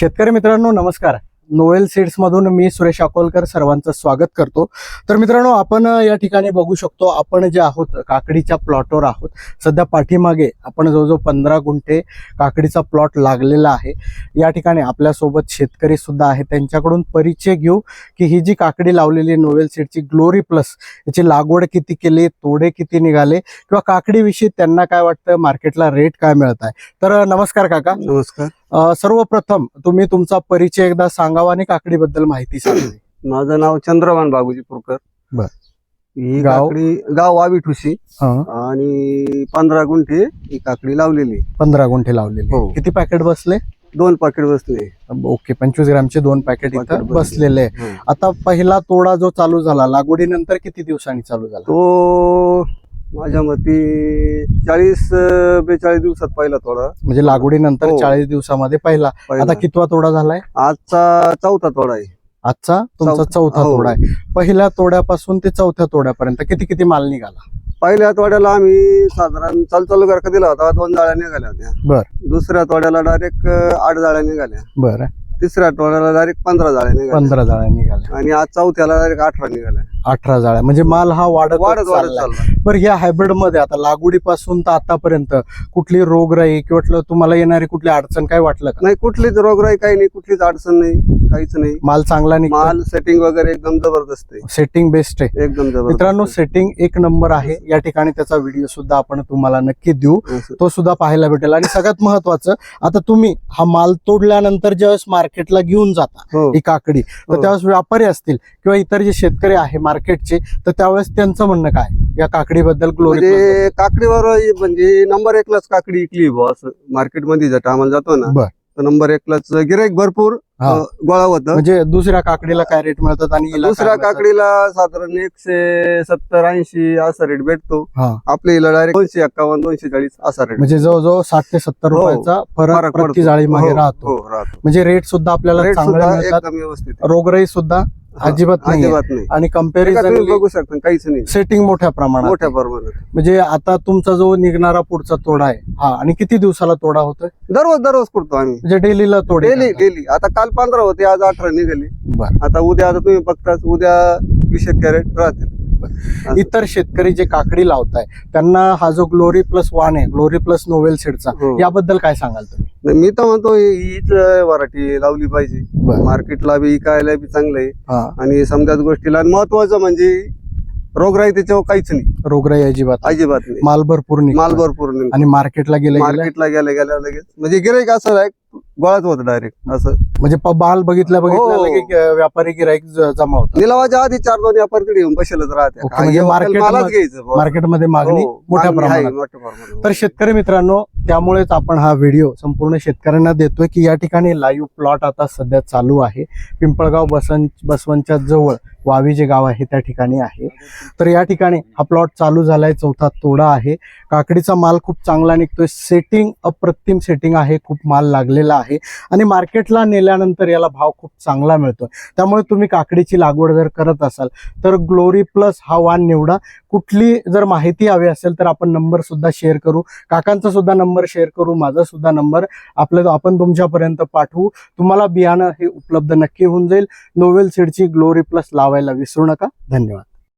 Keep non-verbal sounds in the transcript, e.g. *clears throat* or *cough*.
शेतकरी मित्रांनो नमस्कार. नोवेल सीड्स मधून मी सुरेश अकोलकर सर्वांचं स्वागत करतो. तर मित्रांनो आपण या ठिकाणी बघू शकतो आपण जे आहोत काकडीच्या प्लॉटवर आहोत. सध्या पाठीमागे आपण जवळजवळ पंधरा गुंठे काकडीचा प्लॉट लागलेला आहे. या ठिकाणी आपल्यासोबत शेतकरी सुद्धा आहे त्यांच्याकडून परिचय घेऊ की ही जी काकडी लावलेली नोवेल सीडची ग्लोरी प्लस याची लागवड किती केली तोडे किती निघाले किंवा काकडीविषयी त्यांना काय वाटतं मार्केटला रेट काय मिळत आहे. तर नमस्कार काका. नमस्कार. सर्वप्रथम तुम्ही तुमचा परिचय एकदा सांगावा आणि काकडीबद्दल माहिती सांगावी *clears throat* माझं नाव चंद्रभान बाबूजी पुरकर बर. ही गाव? काकडी गाव वावी ठुशी हं, आणि पंधरा गुंठे ही काकडी लावलेली पंधरा गुंठे लावलेले हो. किती पॅकेट बसले दोन पाकिट बसले ओके पंचवीस ग्रामचे दोन पॅकेट इथं बसले. बसलेले आहे. हं. आता पहिला तोडा जो चालू झाला लागवडीनंतर किती दिवसांनी चालू झाला तो माझ्या मते चाळीस बेचाळीस दिवसात पहिला थोडा म्हणजे लागवडीनंतर हो. चाळीस दिवसामध्ये पहिला. पहिला. आता कितवा तोडा झालाय? आजचा चौथा थोडा आहे. आजचा? तुमचा चौथा. चौथा हो. तोडा आहे. पहिल्या तोड्यापासून ते चौथ्या तोड्यापर्यंत किती किती माल निघाला? पहिल्या तोड्याला आम्ही साधारण चालू चालू गरका दिला होता दोन जाळ्या निघाल्या होत्या. बर. दुसऱ्या तोड्याला डायरेक्ट आठ जाळ्या निघाल्या. बरं. तिसऱ्या तोड्याला डायरेक्ट पंधरा जाळ्या निघाल्या. पंधरा जाळ्या निघाल्या. आणि आज चौथ्याला डायरेक्ट अठरा निघाल्या. अठरा जाळ्या. म्हणजे माल हा वाढत वाढत वाढत बरं या हायब्रिडमध्ये आता लागवडीपासून तर आतापर्यंत कुठली रोगराई किंवा तुम्हाला येणारी कुठली अडचण काय वाटलं का? नाही कुठलीच रोगराई काही नाही कुठलीच अडचण नाही काहीच नाही. माल चांगला निघतो माल सेटिंग वगैरे एकदम जबरदस्त आहे. सेटिंग बेस्ट आहे. एकदम जबरदस्त मित्रांनो. सेटिंग एक नंबर आहे. या ठिकाणी त्याचा व्हिडिओ सुद्धा आपण तुम्हाला नक्की देऊ. तो सुद्धा पाहायला भेटेल. आणि सगळ्यात महत्वाचं आता तुम्ही हा माल तोडल्यानंतर ज्यावेळेस मार्केटला घेऊन जाता हो. ही काकडी तर हो. त्यावेळेस व्यापारी असतील किंवा इतर जे शेतकरी आहे मार्केटचे तर त्यावेळेस त्यांचं म्हणणं काय या काकडीबद्दल ग्लोरी म्हणजे काकडीवर म्हणजे नंबर एकलाच काकडी इकली बुवा असं मार्केटमध्ये जर टायमाला जातो ना बर. तर नंबर एकलाच गिराईक भरपूर हा. अं, गोळा होतं म्हणजे दुसऱ्या काकडीला काय रेट मिळतात आणि हिला काय दुसऱ्या मिळतात? काकडीला साधारण एकशे सत्तर ऐंशी असा रेट भेटतो हा आपल्या हिला डायरेक्ट दोनशे एक्कावन्न दोनशे चाळीस असा रेट म्हणजे जवळजवळ साठ ते सत्तर हो. रुपयाचा फरक फरक प्रति पडतो. जाळी मागे हो, राहतो हो राहतो म्हणजे रेट सुद्धा आपल्याला रेट चांगले सुद्धा मिळतात एकदम व्यवस्थित आहे. रोगराई सुद्धा अजिबात नाही. आणि एका कंपॅरिझन बघू शकता काहीच नाही. सेटिंग मोठ्या प्रमाणात मोठ्या. प्रमाणात. म्हणजे आता तुमचा जो निघणारा पुढचा तोडा आहे हा आणि किती दिवसाला तोडा होतोय? दररोज दररोज करतो आम्ही. म्हणजे डेलीला तोडे डेली करता. डेली. आता काल पंधरा होते आज अठरा निघाली. बरं. आता उद्या आता तुम्ही बघताच उद्या वीस कॅरेट राहतील. इतर शेतकरी जे काकडी लावताय त्यांना हा जो ग्लोरी प्लस वान आहे ग्लोरी प्लस नोवेल सीडचा हो. याबद्दल काय सांगाल तुम्ही नाही, मी तर म्हणतो हीच व्हरायटी लावली पाहिजे. मार्केटला बी इकायला बी चांगलं आहे आणि समजाच गोष्टीला महत्वाचं म्हणजे रोगराई त्याच्यावर काहीच नाही रोगराई अजिबात नाही. अजिबात नाही माल भरपूर. माल भरपूर निघतो. आणि मार्केटला गेले गेले मार्केटला गेल्या गेल्या लगेच म्हणजे गिराईक असं आहे गोळाच होत डायरेक्ट असं. म्हणजे प- माल बघितल्या बघितल्या हो. लगेच, अं, व्यापारी गिराईक जमा होतात. निलावाच्या आधी चार दोन व्यापारी तिकडे येऊन बसलेच राहते ओके, म्हणजे market मालाच मध्ये- घ्यायचं बुवा. मार्केटमध्ये मागणी हो, मोठ्या मागणी आहे, प्रमाणात. मोठ्या प्रमाणात. तर शेतकरी मित्रांनो त्यामुळेच आपण हा व्हिडिओ संपूर्ण शेतकऱ्यांना देतोय की या ठिकाणी लाईव्ह प्लॉट आता सध्या चालू आहे. पिंपळगाव बसन बसवनच्या जवळ वावी जे गाव आहे त्या ठिकाणी आहे. तर या ठिकाणी हा प्लॉट चालू झालाय चौथा तोडा आहे. काकडीचा माल खूप चांगला निघतोय. सेटिंग अप्रतिम सेटिंग आहे. खूप माल लागलेला आहे. आणि मार्केटला नेल्यानंतर याला भाव खूप चांगला मिळतोय. त्यामुळे तुम्ही काकडीची लागवड जर करत असाल तर ग्लोरी प्लस हा वाण निवडा. कुठली जर माहिती हवी असेल तर आपण नंबर सुद्धा शेअर करू. काकांचा सुद्धा नंबर शेअर करू. माझा सुद्धा नंबर आपलं आपण तुमच्यापर्यंत पाठवू. तुम्हाला बियाणं हे उपलब्ध नक्की होऊन जाईल. नोवेल सीडची ग्लोरी प्लस लावायला विसरू नका. धन्यवाद.